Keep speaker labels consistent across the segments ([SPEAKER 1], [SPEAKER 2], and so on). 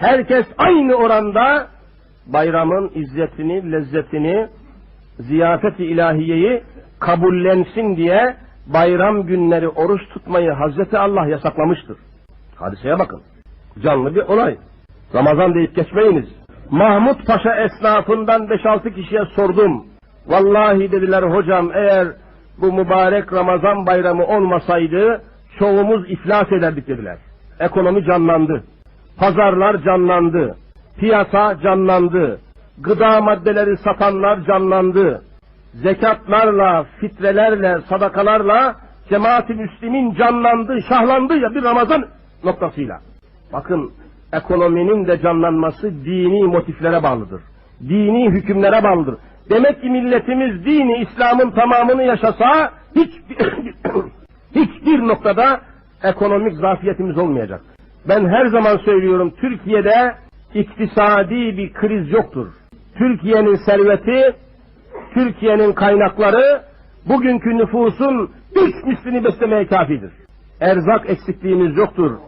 [SPEAKER 1] Herkes aynı oranda bayramın izzetini, lezzetini, ziyafet-i ilahiyeyi kabullensin diye bayram günleri oruç tutmayı Hazreti Allah yasaklamıştır. Hadiseye bakın. Canlı bir olay. Ramazan deyip geçmeyiniz. Mahmut Paşa esnafından 5-6 kişiye sordum. Vallahi dediler hocam eğer bu mübarek Ramazan bayramı olmasaydı çoğumuz iflas ederdik dediler. Ekonomi canlandı. Pazarlar canlandı. Piyasa canlandı. Gıda maddeleri satanlar canlandı. Zekatlarla, fitrelerle, sadakalarla cemaat-i müslimin canlandı, şahlandı ya bir Ramazan noktasıyla. Bakın ekonominin de canlanması dini motiflere bağlıdır. Dini hükümlere bağlıdır. Demek ki milletimiz dini İslam'ın tamamını yaşasa hiçbir, hiçbir noktada ekonomik zafiyetimiz olmayacak. Ben her zaman söylüyorum Türkiye'de iktisadi bir kriz yoktur. Türkiye'nin serveti, Türkiye'nin kaynakları bugünkü nüfusun üç mislini beslemeye kafidir. Erzak eksikliğimiz yoktur.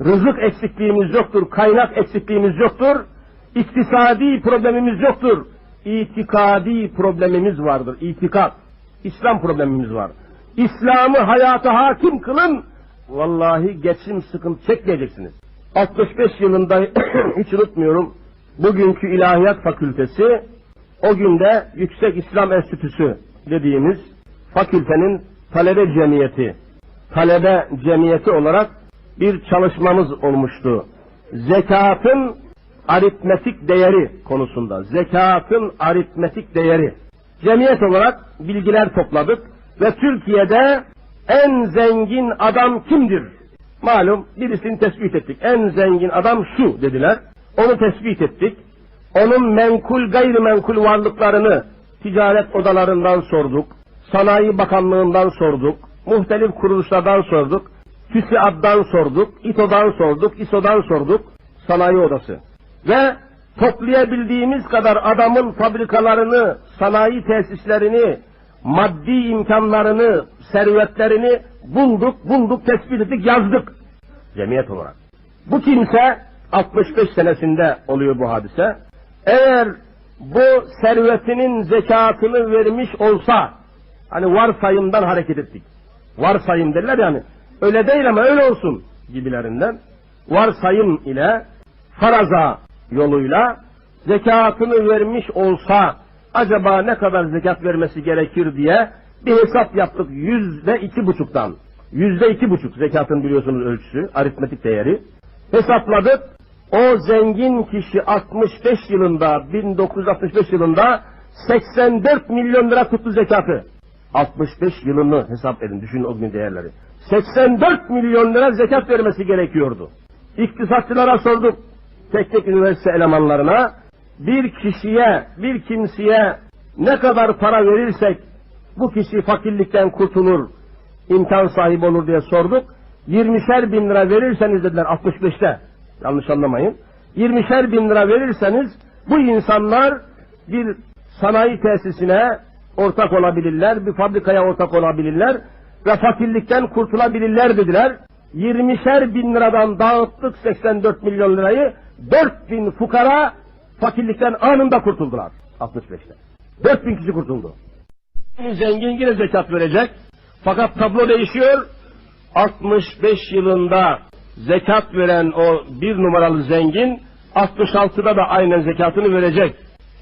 [SPEAKER 1] Rızık eksikliğimiz yoktur. Kaynak eksikliğimiz yoktur. İktisadi problemimiz yoktur. İtikadi problemimiz vardır. İtikat. İslam problemimiz var. İslam'ı hayata hakim kılın. Vallahi geçim sıkıntı çekmeyeceksiniz. 65 yılında hiç unutmuyorum. Bugünkü İlahiyat Fakültesi o günde Yüksek İslam Enstitüsü dediğimiz fakültenin talebe cemiyeti, talebe cemiyeti olarak bir çalışmamız olmuştu. Zekatın aritmetik değeri konusunda. Zekatın aritmetik değeri. Cemiyet olarak bilgiler topladık ve Türkiye'de en zengin adam kimdir? Malum birisini tespit ettik. En zengin adam şu dediler. Onu tespit ettik. Onun menkul gayrimenkul varlıklarını ticaret odalarından sorduk. Sanayi Bakanlığından sorduk. Muhtelif kuruluşlardan sorduk. TÜSİAD'dan sorduk. İTO'dan sorduk. İSO'dan sorduk. Sanayi Odası. Ve toplayabildiğimiz kadar adamın fabrikalarını, sanayi tesislerini, maddi imkanlarını, servetlerini bulduk, bulduk, tespit ettik, yazdık. Cemiyet olarak. Bu kimse 65 senesinde oluyor bu hadise. Eğer bu servetinin zekatını vermiş olsa, hani varsayımdan hareket ettik. Varsayım derler yani. Öyle değil ama öyle olsun gibilerinden. Varsayım ile faraza yoluyla zekatını vermiş olsa acaba ne kadar zekat vermesi gerekir diye bir hesap yaptık yüzde iki buçuktan. Yüzde iki buçuk zekatın biliyorsunuz ölçüsü, aritmetik değeri. Hesapladık. O zengin kişi 65 yılında, 1965 yılında 84 milyon lira tuttu zekatı. 65 yılını hesap edin, düşünün o gün değerleri. 84 milyon lira zekat vermesi gerekiyordu. İktisatçılara sorduk, tek üniversite elemanlarına, bir kişiye, bir kimseye ne kadar para verirsek bu kişi fakirlikten kurtulur, imkan sahibi olur diye sorduk. 20'şer bin lira verirseniz dediler 65'te, yanlış anlamayın. 20'şer bin lira verirseniz bu insanlar bir sanayi tesisine ortak olabilirler, bir fabrikaya ortak olabilirler ve fakirlikten kurtulabilirler dediler. 20'şer bin liradan dağıttık 84 milyon lirayı, 4 bin fukara fakirlikten anında kurtuldular 65'te. 4 bin kişi kurtuldu. Zengin yine zekat verecek. Fakat tablo değişiyor. 65 yılında zekat veren o bir numaralı zengin 66'da da aynen zekatını verecek.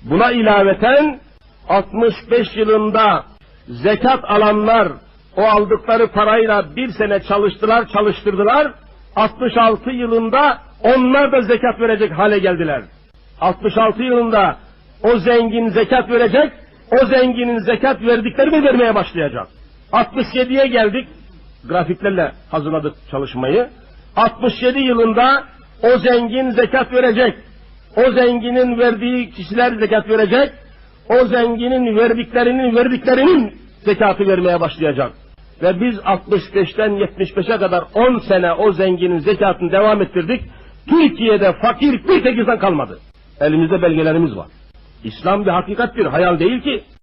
[SPEAKER 1] Buna ilaveten 65 yılında zekat alanlar o aldıkları parayla bir sene çalıştılar, çalıştırdılar. 66 yılında onlar da zekat verecek hale geldiler. 66 yılında o zengin zekat verecek, o zenginin zekat verdiklerini vermeye başlayacak. 67'ye geldik, grafiklerle hazırladık çalışmayı. 67 yılında o zengin zekat verecek. O zenginin verdiği kişiler zekat verecek. O zenginin verdiklerinin verdiklerinin zekatı vermeye başlayacak. Ve biz 65'ten 75'e kadar 10 sene o zenginin zekatını devam ettirdik. Türkiye'de fakir bir tek insan kalmadı. Elimizde belgelerimiz var. İslam bir hakikattir, hayal değil ki.